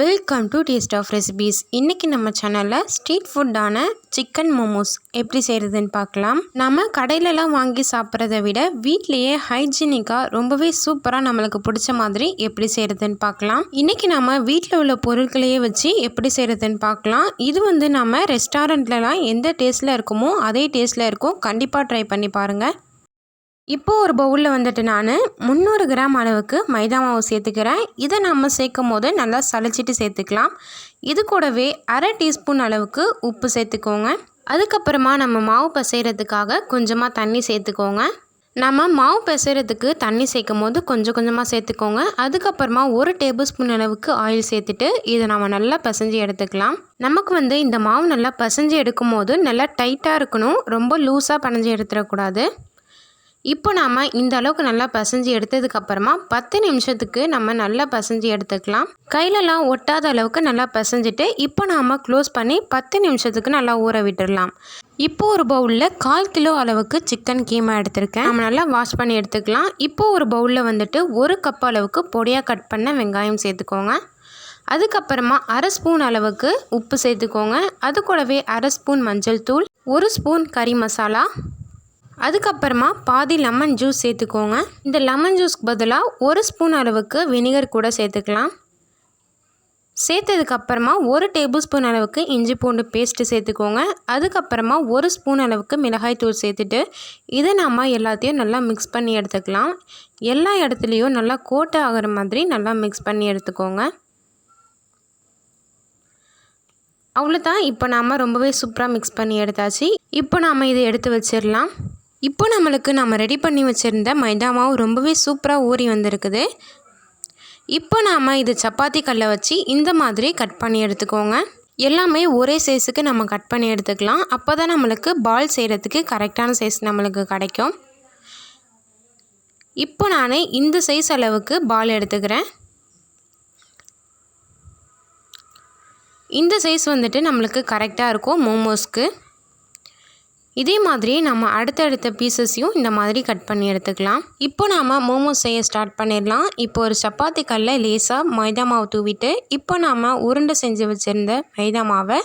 Welcome to taste of recipes இன்றைக்கி நம்ம சேனலில் ஸ்ட்ரீட் ஃபுட்டான சிக்கன் மோமோஸ் எப்படி செய்கிறதுன்னு பார்க்கலாம். நம்ம கடையிலலாம் வாங்கி சாப்பிட்றத விட வீட்லேயே ஹைஜீனிக்காக ரொம்பவே சூப்பராக நம்மளுக்கு பிடிச்ச மாதிரி எப்படி செய்கிறதுன்னு பார்க்கலாம். இன்றைக்கி நம்ம வீட்டில் உள்ள பொருட்களையே வச்சு எப்படி செய்கிறதுன்னு பார்க்கலாம். இது வந்து நம்ம ரெஸ்டாரண்ட்லலாம் எந்த டேஸ்ட்டில் இருக்குமோ அதே டேஸ்ட்டில் இருக்கும். கண்டிப்பாக ட்ரை பண்ணி பாருங்கள் இப்போ ஒரு பவுலில் வந்துட்டு நான் முந்நூறு கிராம் அளவுக்கு மைதா மாவு சேர்த்துக்கிறேன். இதை நம்ம சேர்க்கும் போது நல்லா சளிச்சிட்டு சேர்த்துக்கலாம். இது கூடவே அரை டீஸ்பூன் அளவுக்கு உப்பு சேர்த்துக்கோங்க. அதுக்கப்புறமா நம்ம மாவு பசைகிறதுக்காக கொஞ்சமாக தண்ணி சேர்த்துக்கோங்க. நம்ம மாவு பிசைறதுக்கு தண்ணி சேர்க்கும் போது கொஞ்சம் கொஞ்சமாக சேர்த்துக்கோங்க. அதுக்கப்புறமா ஒரு டேபிள் ஸ்பூன் அளவுக்கு ஆயில் சேர்த்துட்டு இதை நம்ம நல்லா பிசைஞ்சு எடுத்துக்கலாம். நமக்கு வந்து இந்த மாவு நல்லா பிசைஞ்சு எடுக்கும் போது நல்லா டைட்டாக இருக்கணும். ரொம்ப லூஸாக பனைஞ்சு எடுத்துடக்கூடாது. இப்போ நாம் இந்த அளவுக்கு நல்லா பசைஞ்சு எடுத்ததுக்கப்புறமா பத்து நிமிஷத்துக்கு நம்ம நல்லா பசைஞ்சு எடுத்துக்கலாம். கையிலலாம் ஒட்டாத அளவுக்கு நல்லா பசைஞ்சிட்டு இப்போ நாம் க்ளோஸ் பண்ணி பத்து நிமிஷத்துக்கு நல்லா ஊற விட்டுடலாம் இப்போ ஒரு பவுலில் கால் கிலோ அளவுக்கு சிக்கன் கீமா எடுத்திருக்கேன். நம்ம நல்லா வாஷ் பண்ணி எடுத்துக்கலாம். இப்போ ஒரு பவுலில் வந்துட்டு ஒரு கப் அளவுக்கு பொடியாக கட் பண்ண வெங்காயம் சேர்த்துக்கோங்க. அதுக்கப்புறமா அரை ஸ்பூன் அளவுக்கு உப்பு சேர்த்துக்கோங்க. அது கூடவே அரை ஸ்பூன் மஞ்சள் தூள் ஒரு ஸ்பூன் கறி மசாலா அதுக்கப்புறமா பாதி லெமன் ஜூஸ் சேர்த்துக்கோங்க. இந்த லெமன் ஜூஸ்க்கு பதிலாக ஒரு ஸ்பூன் அளவுக்கு வினிகர் கூட சேர்த்துக்கலாம். சேர்த்ததுக்கப்புறமா ஒரு டேபிள் ஸ்பூன் அளவுக்கு இஞ்சி பூண்டு பேஸ்ட்டு சேர்த்துக்கோங்க. அதுக்கப்புறமா ஒரு ஸ்பூன் அளவுக்கு மிளகாய் தூள் சேர்த்துட்டு இதை நம்ம எல்லாத்தையும் நல்லா மிக்ஸ் பண்ணி எடுத்துக்கலாம். எல்லா இடத்துலையும் நல்லா கோட்டை ஆகிற மாதிரி நல்லா மிக்ஸ் பண்ணி எடுத்துக்கோங்க. அவ்வளோதான் இப்போ நாம் ரொம்பவே சூப்பராக மிக்ஸ் பண்ணி எடுத்தாச்சு. இப்போ நாம் இதை எடுத்து வச்சிடலாம். இப்போ நம்மளுக்கு நம்ம ரெடி பண்ணி வச்சுருந்த மைதா மாவு ரொம்பவே சூப்பராக ஊறி வந்திருக்குது. இப்போ நாம் இது சப்பாத்தி கல்லை வச்சு இந்த மாதிரி கட் பண்ணி எடுத்துக்கோங்க. எல்லாமே ஒரே சைஸுக்கு நம்ம கட் பண்ணி எடுத்துக்கலாம். அப்போ தான் நம்மளுக்கு பால் செய்கிறதுக்கு கரெக்டான சைஸ் நம்மளுக்கு கிடைக்கும். இப்போ நான் இந்த சைஸ் அளவுக்கு பால் எடுத்துக்கிறேன். இந்த சைஸ் வந்துட்டு நம்மளுக்கு கரெக்டாக இருக்கும் மோமோஸ்க்கு இதே மாதிரி நம்ம அடுத்தடுத்த பீசஸையும் இந்த மாதிரி கட் பண்ணி எடுத்துக்கலாம். இப்போ நாம் மோமோஸ் செய்ய ஸ்டார்ட் பண்ணிடலாம். இப்போ ஒரு சப்பாத்தி கல்ல லேசாக மைதா மாவு தூவிட்டு இப்போ நாம் உருண்டை செஞ்சு வச்சுருந்த மைதா மாவை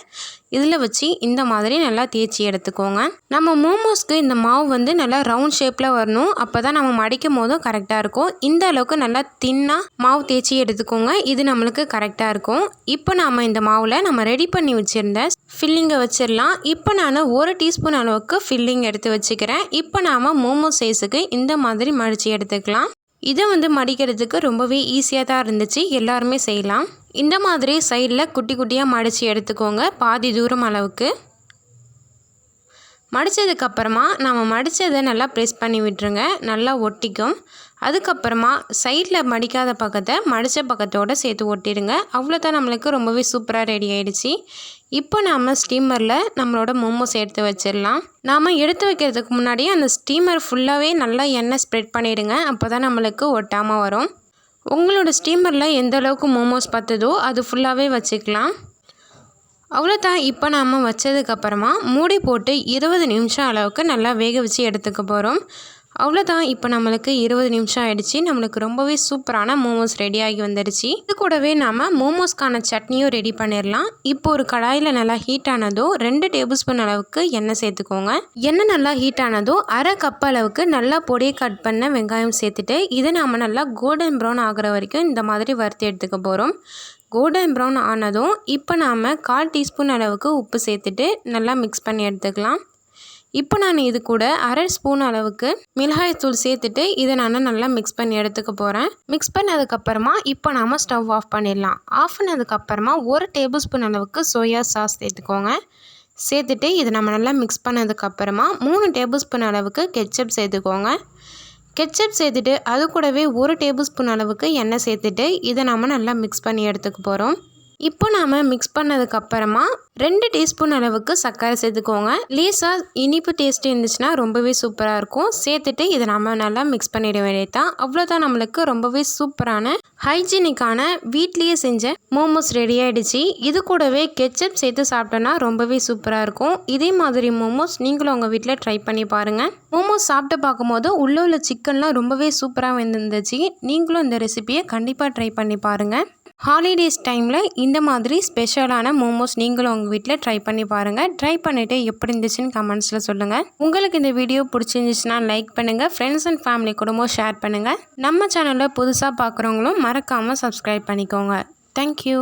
இதில் வச்சு இந்த மாதிரி நல்லா தேய்ச்சி எடுத்துக்கோங்க. நம்ம மோமோஸ்க்கு இந்த மாவு வந்து நல்லா ரவுண்ட் ஷேப்பில் வரணும். அப்போ தான் நம்ம மடிக்கும் போதும் கரெக்டாக இருக்கும். இந்த அளவுக்கு நல்லா தின்னாக மாவு தேய்ச்சி எடுத்துக்கோங்க. இது நம்மளுக்கு கரெக்டாக இருக்கும். இப்போ நாம் இந்த மாவில் நம்ம ரெடி பண்ணி வச்சுருந்த ஃபில்லிங்கை வச்சிடலாம் இப்போ நான் ஒரு டீஸ்பூன் அளவுக்கு ஃபில்லிங் எடுத்து வச்சுக்கிறேன். இப்போ நாம் மோமோ சைஸுக்கு இந்த மாதிரி மடித்து எடுத்துக்கலாம். இதை வந்து மடிக்கிறதுக்கு ரொம்பவே ஈஸியாக தான் இருந்துச்சு. எல்லாருமே செய்யலாம். இந்த மாதிரி சைடில் குட்டி குட்டியாக மடித்து எடுத்துக்கோங்க. பாதி தூரம் அளவுக்கு. மடித்ததுக்கப்புறமா நம்ம மடித்ததை நல்லா ப்ரெஸ் பண்ணி விட்டுருங்க. நல்லா ஒட்டிக்கும். அதுக்கப்புறமா சைடில் மடிக்காத பக்கத்தை மடித்த பக்கத்தோடு சேர்த்து ஒட்டிடுங்க. அவ்வளோதான் நம்மளுக்கு ரொம்பவே சூப்பராக ரெடி ஆகிடுச்சி இப்போ நாம் ஸ்டீமரில் நம்மளோட மோமோஸ் எடுத்து வச்சிடலாம். நாம் எடுத்து வைக்கிறதுக்கு முன்னாடி அந்த ஸ்டீமர் ஃபுல்லாகவே நல்லா எண்ணெய் ஸ்ப்ரெட் பண்ணிவிடுங்க அப்போ தான் நம்மளுக்கு ஒட்டாமல் வரும். உங்களோட ஸ்டீமரில் எந்த அளவுக்கு மோமோஸ் பத்துதோ அது ஃபுல்லாகவே வச்சுக்கலாம். அவ்வளோதான் இப்போ நாம் வச்சதுக்கப்புறமா மூடி போட்டு இருபது நிமிஷம் அளவுக்கு நல்லா வேக வச்சு எடுத்துக்க போகிறோம் அவ்வளோதான் இப்போ நம்மளுக்கு இருபது நிமிஷம் ஆகிடுச்சி நம்மளுக்கு ரொம்பவே சூப்பரான மோமோஸ் ரெடி ஆகி வந்துடுச்சு இது கூடவே நாம் மோமோஸ்க்கான சட்னியும் ரெடி பண்ணிடலாம் இப்போ ஒரு கடாயில் நல்லா ஹீட் ஆனதோ ரெண்டு டேபிள் ஸ்பூன் அளவுக்கு எண்ணெய் சேர்த்துக்கோங்க. எண்ணெய் நல்லா ஹீட் ஆனதோ அரை கப் அளவுக்கு நல்லா பொடியை கட் பண்ண வெங்காயம் சேர்த்துட்டு இதை நாம் நல்லா கோல்டன் ப்ரௌன் ஆகிற வரைக்கும் இந்த மாதிரி வறுத்து எடுத்துக்க போகிறோம் கோல்டன் ப்ரௌன் ஆனதும் இப்போ நாம் கால் டீஸ்பூன் அளவுக்கு உப்பு சேர்த்துட்டு நல்லா மிக்ஸ் பண்ணி எடுத்துக்கலாம். இப்போ நான் இது கூட அரை ஸ்பூன் அளவுக்கு மிளகாய் தூள் சேர்த்துட்டு இதை நான் நல்லா மிக்ஸ் பண்ணி எடுத்துக்க போகிறேன் மிக்ஸ் பண்ணதுக்கப்புறமா இப்போ நாம் ஸ்டவ் ஆஃப் பண்ணிடலாம். ஆஃப் பண்ணதுக்கப்புறமா ஒரு டேபிள் ஸ்பூன் அளவுக்கு சோயா சாஸ் சேர்த்துக்கோங்க. சேர்த்துட்டு இதை நம்ம நல்லா மிக்ஸ் பண்ணதுக்கப்புறமா மூணு டேபிள் ஸ்பூன் அளவுக்கு கெச்சப் சேர்த்துக்கோங்க. கெச்சப் சேர்த்துட்டு அது கூடவே ஒரு டேபிள் ஸ்பூன் அளவுக்கு எண்ணெய் சேர்த்துட்டு இதை நம்ம நல்லா மிக்ஸ் பண்ணி எடுத்துக்க போகிறோம் இப்போ நாம் மிக்ஸ் பண்ணதுக்கப்புறமா ரெண்டு டீஸ்பூன் அளவுக்கு சர்க்கரை சேர்த்துக்கோங்க. லேசாக இனிப்பு டேஸ்ட் இருந்துச்சுன்னா ரொம்பவே சூப்பராக இருக்கும். சேர்த்துட்டு இதை நம்ம நல்லா மிக்ஸ் பண்ணிட வேண்டியதான் அவ்வளோதான் நம்மளுக்கு ரொம்பவே சூப்பரான ஹைஜீனிக்கான வீட்லேயே செஞ்ச மோமோஸ் ரெடி ஆகிடுச்சு இது கூடவே கெச்சப் சேர்த்து சாப்பிட்டோன்னா ரொம்பவே சூப்பராக இருக்கும். இதே மாதிரி மோமோஸ் நீங்களும் உங்கள் வீட்டில் ட்ரை பண்ணி பாருங்கள் மோமோஸ் சாப்பிட்டு பார்க்கும்போது உள்ளே உள்ள சிக்கன்லாம் ரொம்பவே சூப்பராக வந்துருந்துச்சு. நீங்களும் இந்த ரெசிபியை கண்டிப்பாக ட்ரை பண்ணி பாருங்கள் ஹாலிடேஸ் டைமில் இந்த மாதிரி ஸ்பெஷலான மோமோஸ் நீங்களும் உங்கள் வீட்டில் ட்ரை பண்ணி பாருங்கள் ட்ரை பண்ணிவிட்டு எப்படி இருந்துச்சுன்னு கமெண்ட்ஸில் சொல்லுங்கள் உங்களுக்கு இந்த வீடியோ பிடிச்சிருந்துச்சுன்னா லைக் பண்ணுங்கள் ஃப்ரெண்ட்ஸ் அண்ட் ஃபேமிலி கூடமும் ஷேர் பண்ணுங்கள் நம்ம சேனலில் புதுசாக பார்க்குறவங்களும் மறக்காமல் சப்ஸ்கிரைப் பண்ணிக்கோங்க. தேங்க்யூ